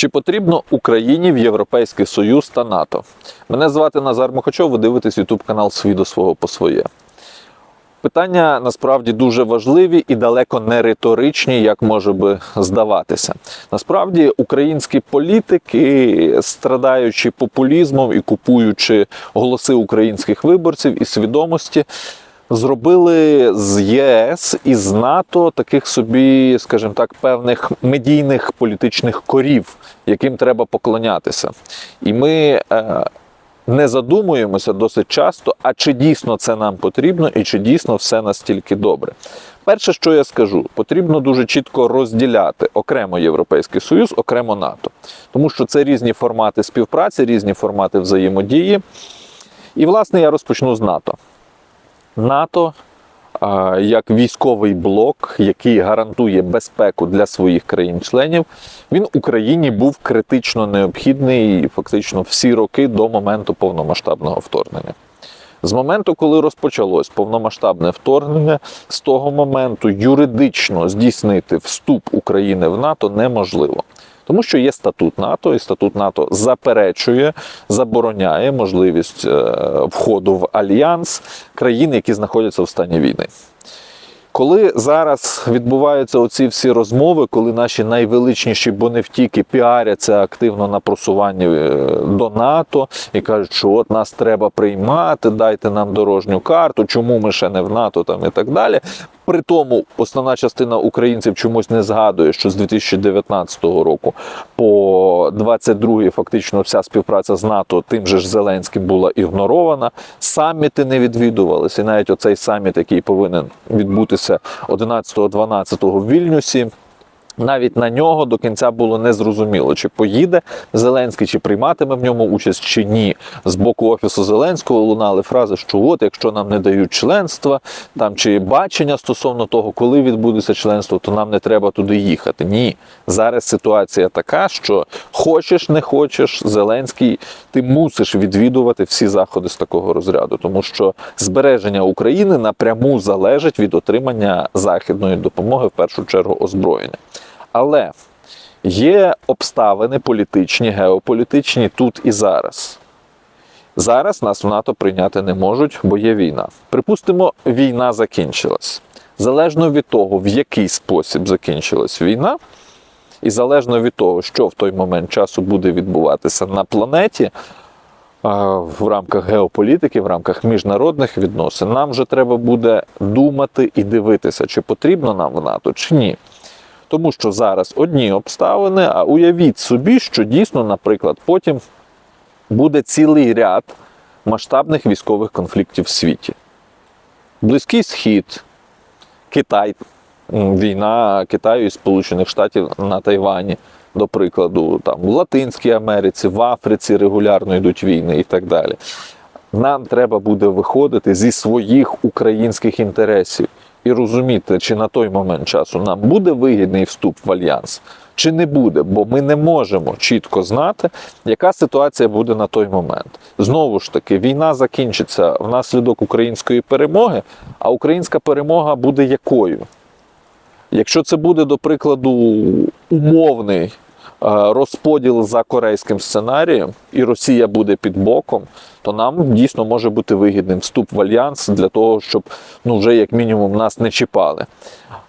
Чи потрібно Україні в Європейський Союз та НАТО? Мене звати Назар Мухачов, ви дивитесь YouTube канал «Свій до свого по своє. Питання насправді дуже важливі і далеко не риторичні, як може би здаватися. Насправді, українські політики, страдаючи популізмом і купуючи голоси українських виборців і свідомості, зробили з ЄС і з НАТО таких собі, скажімо так, певних медійних політичних корів, яким треба поклонятися. І ми. Е, не задумуємося досить часто, а чи дійсно це нам потрібно і чи дійсно все настільки добре. Перше, що я скажу, потрібно дуже чітко розділяти окремо Європейський Союз, окремо НАТО, тому що це різні формати співпраці, різні формати взаємодії. І, власне, я розпочну з НАТО. НАТО як військовий блок, який гарантує безпеку для своїх країн-членів, він Україні був критично необхідний фактично всі роки до моменту повномасштабного вторгнення. З моменту, коли розпочалось повномасштабне вторгнення, з того моменту юридично здійснити вступ України в НАТО неможливо. Тому що є статут НАТО, і статут НАТО заперечує, забороняє можливість е, входу в альянс країн, які знаходяться в стані війни. Коли зараз відбуваються оці всі розмови, коли наші найвеличніші боневтіки піаряться активно на просуванні е, до НАТО і кажуть, що от нас треба приймати, дайте нам дорожню карту, чому ми ще не в НАТО там і так далі. При тому основна частина українців чомусь не згадує, що з 2019 року по 22 фактично вся співпраця з НАТО тим же ж Зеленським була ігнорована. Саміти не відвідувалися. І навіть оцей саміт, який повинен відбутися 11-12 в Вільнюсі. Навіть на нього до кінця було незрозуміло, чи поїде Зеленський, чи прийматиме в ньому участь, чи ні. З боку офісу Зеленського лунали фрази, що от якщо нам не дають членства, там чи бачення стосовно того, коли відбудеться членство, то нам не треба туди їхати. Ні, зараз ситуація така, що хочеш, не хочеш, Зеленський, ти мусиш відвідувати всі заходи з такого розряду, тому що збереження України напряму залежить від отримання західної допомоги, в першу чергу озброєння. Але є обставини політичні, геополітичні тут і зараз. Зараз нас в НАТО прийняти не можуть, бо є війна. Припустимо, війна закінчилась. Залежно від того, в який спосіб закінчилась війна, і залежно від того, що в той момент часу буде відбуватися на планеті, в рамках геополітики, в рамках міжнародних відносин, нам вже треба буде думати і дивитися, чи потрібно нам в НАТО, чи ні. Тому що зараз одні обставини, а уявіть собі, що дійсно, наприклад, потім буде цілий ряд масштабних військових конфліктів в світі. Близький Схід, Китай, війна Китаю і Сполучених Штатів на Тайвані, до прикладу, там, в Латинській Америці, в Африці регулярно йдуть війни і так далі. Нам треба буде виходити зі своїх українських інтересів і розуміти, чи на той момент часу нам буде вигідний вступ в альянс, чи не буде, бо ми не можемо чітко знати, яка ситуація буде на той момент. Знову ж таки, війна закінчиться внаслідок української перемоги, а українська перемога буде якою? Якщо це буде, до прикладу, умовний розподіл за корейським сценарієм, і Росія буде під боком, то нам дійсно може бути вигідним вступ в альянс для того, щоб ну вже як мінімум нас не чіпали.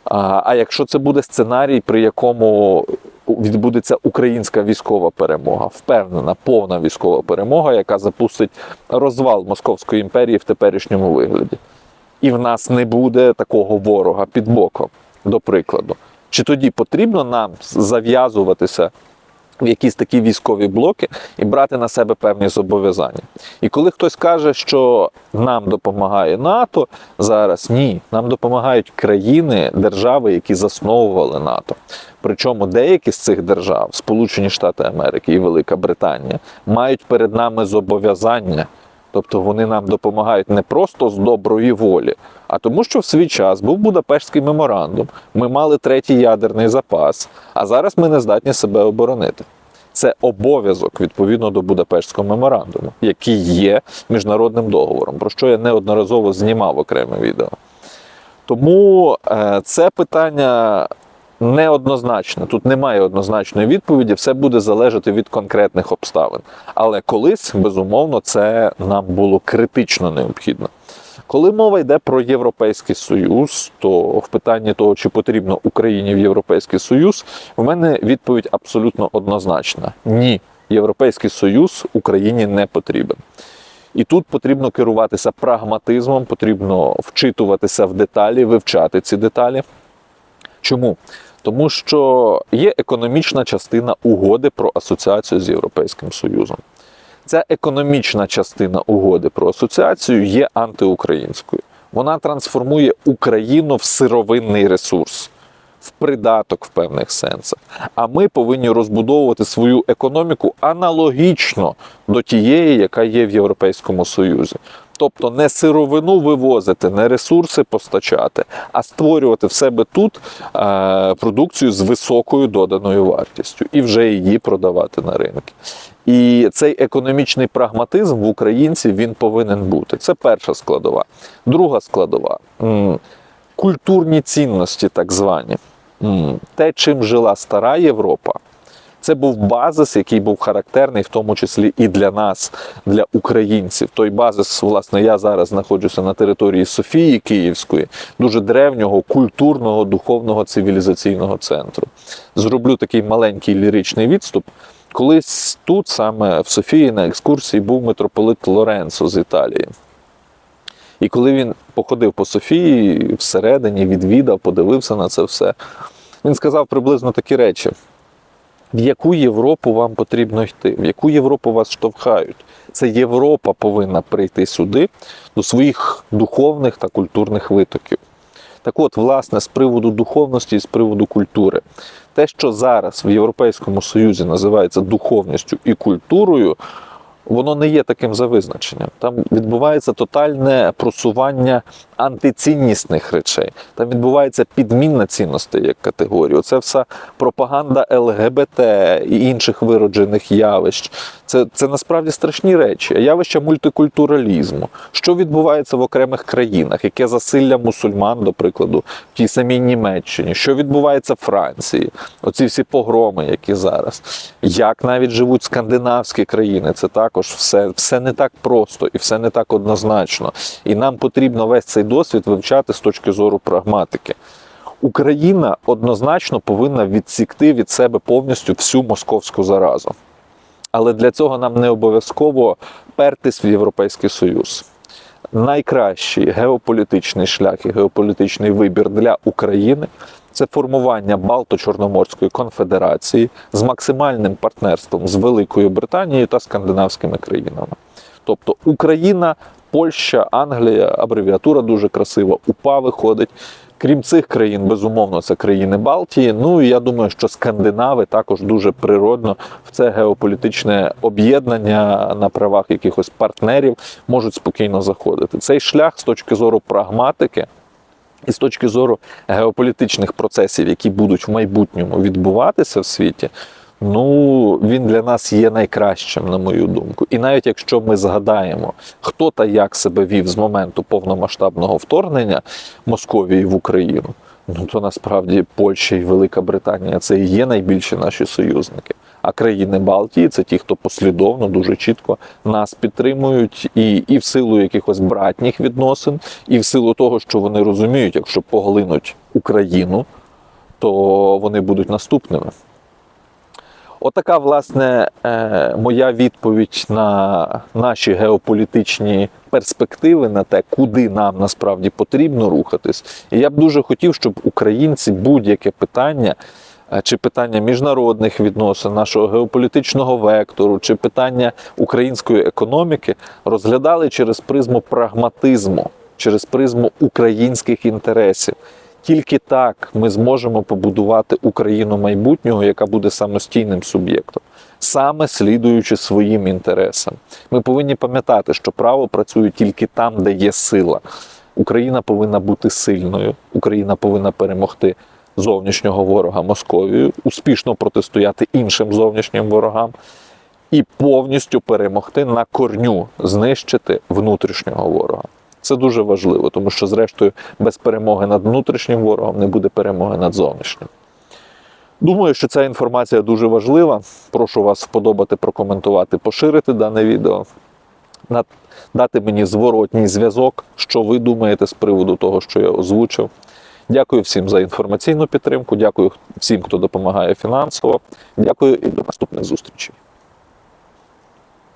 А, а якщо це буде сценарій, при якому відбудеться українська військова перемога, впевнена, повна військова перемога, яка запустить розвал Московської імперії в теперішньому вигляді, і в нас не буде такого ворога під боком, до прикладу. Чи тоді потрібно нам зав'язуватися в якісь такі військові блоки і брати на себе певні зобов'язання? І коли хтось каже, що нам допомагає НАТО, зараз ні, нам допомагають країни, держави, які засновували НАТО. Причому деякі з цих держав, Сполучені Штати Америки і Велика Британія, мають перед нами зобов'язання. Тобто вони нам допомагають не просто з доброї волі, а тому, що в свій час був Будапештський меморандум, ми мали третій ядерний запас, а зараз ми не здатні себе оборонити. Це обов'язок відповідно до Будапештського меморандуму, який є міжнародним договором, про що я неодноразово знімав окреме відео. Тому е, це питання неоднозначне. Тут немає однозначної відповіді, все буде залежати від конкретних обставин. Але колись, безумовно, це нам було критично необхідно. Коли мова йде про Європейський Союз, то в питанні того, чи потрібно Україні в Європейський Союз, в мене відповідь абсолютно однозначна: ні, Європейський Союз Україні не потрібен. І тут потрібно керуватися прагматизмом, потрібно вчитуватися в деталі, вивчати ці деталі. Чому? Тому що є економічна частина угоди про асоціацію з Європейським Союзом. Ця економічна частина угоди про асоціацію є антиукраїнською. Вона трансформує Україну в сировинний ресурс, в придаток в певних сенсах. А ми повинні розбудовувати свою економіку аналогічно до тієї, яка є в Європейському Союзі. Тобто не сировину вивозити, не ресурси постачати, а створювати в себе тут е, продукцію з високою доданою вартістю і вже її продавати на ринки. І цей економічний прагматизм в українців він повинен бути. Це перша складова. Друга складова культурні цінності, так звані. Те, чим жила стара Європа, це був базис, який був характерний, в тому числі і для нас, для українців. Той базис, власне, я зараз знаходжуся на території Софії Київської, дуже древнього культурного, духовного цивілізаційного центру. Зроблю такий маленький ліричний відступ. Колись тут, саме в Софії, на екскурсії, був митрополит Лоренцо з Італії. І коли він походив по Софії всередині, відвідав, подивився на це все, він сказав приблизно такі речі: в яку Європу вам потрібно йти, в яку Європу вас штовхають. Це Європа повинна прийти сюди до своїх духовних та культурних витоків. Так от, власне, з приводу духовності і з приводу культури, те, що зараз в Європейському Союзі називається духовністю і культурою, воно не є таким за визначенням. Там відбувається тотальне просування антиціннісних речей. Там відбувається підмінна цінностей як категорії. Оце вся пропаганда ЛГБТ і інших вироджених явищ. Це, це насправді страшні речі. Явища мультикультуралізму. Що відбувається в окремих країнах? Яке засилля мусульман, до прикладу, в тій самій Німеччині? Що відбувається в Франції? Оці всі погроми, які зараз. Як навіть живуть скандинавські країни, це також все, все не так просто і все не так однозначно. І нам потрібно весь цей досвід вивчати з точки зору прагматики. Україна однозначно повинна відсікти від себе повністю всю московську заразу. Але для цього нам не обов'язково пертись в Європейський Союз. Найкращий геополітичний шлях і геополітичний вибір для України це формування Балто-Чорноморської конфедерації з максимальним партнерством з Великою Британією та скандинавськими країнами. Тобто Україна, Польща, Англія, абревіатура дуже красива, УПА виходить. Крім цих країн, безумовно, це країни Балтії. Ну і я думаю, що скандинави також дуже природно в це геополітичне об'єднання на правах якихось партнерів можуть спокійно заходити. Цей шлях з точки зору прагматики. І з точки зору геополітичних процесів, які будуть в майбутньому відбуватися в світі, ну він для нас є найкращим, на мою думку. І навіть якщо ми згадаємо, хто та як себе вів з моменту повномасштабного вторгнення Московії в Україну, ну то насправді Польща і Велика Британія це і є найбільші наші союзники. А країни Балтії це ті, хто послідовно дуже чітко нас підтримують, і, і в силу якихось братніх відносин, і в силу того, що вони розуміють, якщо поглинуть Україну, то вони будуть наступними. Отака, власне, е, моя відповідь на наші геополітичні перспективи, на те, куди нам насправді потрібно рухатись. І я б дуже хотів, щоб українці будь-яке питання. Е, Чи питання міжнародних відносин, нашого геополітичного вектору, чи питання української економіки розглядали через призму прагматизму, через призму українських інтересів. Тільки так ми зможемо побудувати Україну майбутнього, яка буде самостійним суб'єктом, саме слідуючи своїм інтересам. Ми повинні пам'ятати, що право працює тільки там, де є сила. Україна повинна бути сильною, Україна повинна перемогти зовнішнього ворога Московію, успішно протистояти іншим зовнішнім ворогам і повністю перемогти на корню, знищити внутрішнього ворога. Це дуже важливо, тому що, зрештою, без перемоги над внутрішнім ворогом не буде перемоги над зовнішнім. Думаю, що ця інформація дуже важлива. Прошу вас вподобати, прокоментувати, поширити дане відео, дати мені зворотній зв'язок, що ви думаєте з приводу того, що я озвучив. Дякую всім за інформаційну підтримку. Дякую всім, хто допомагає фінансово. Дякую і до наступних зустрічей.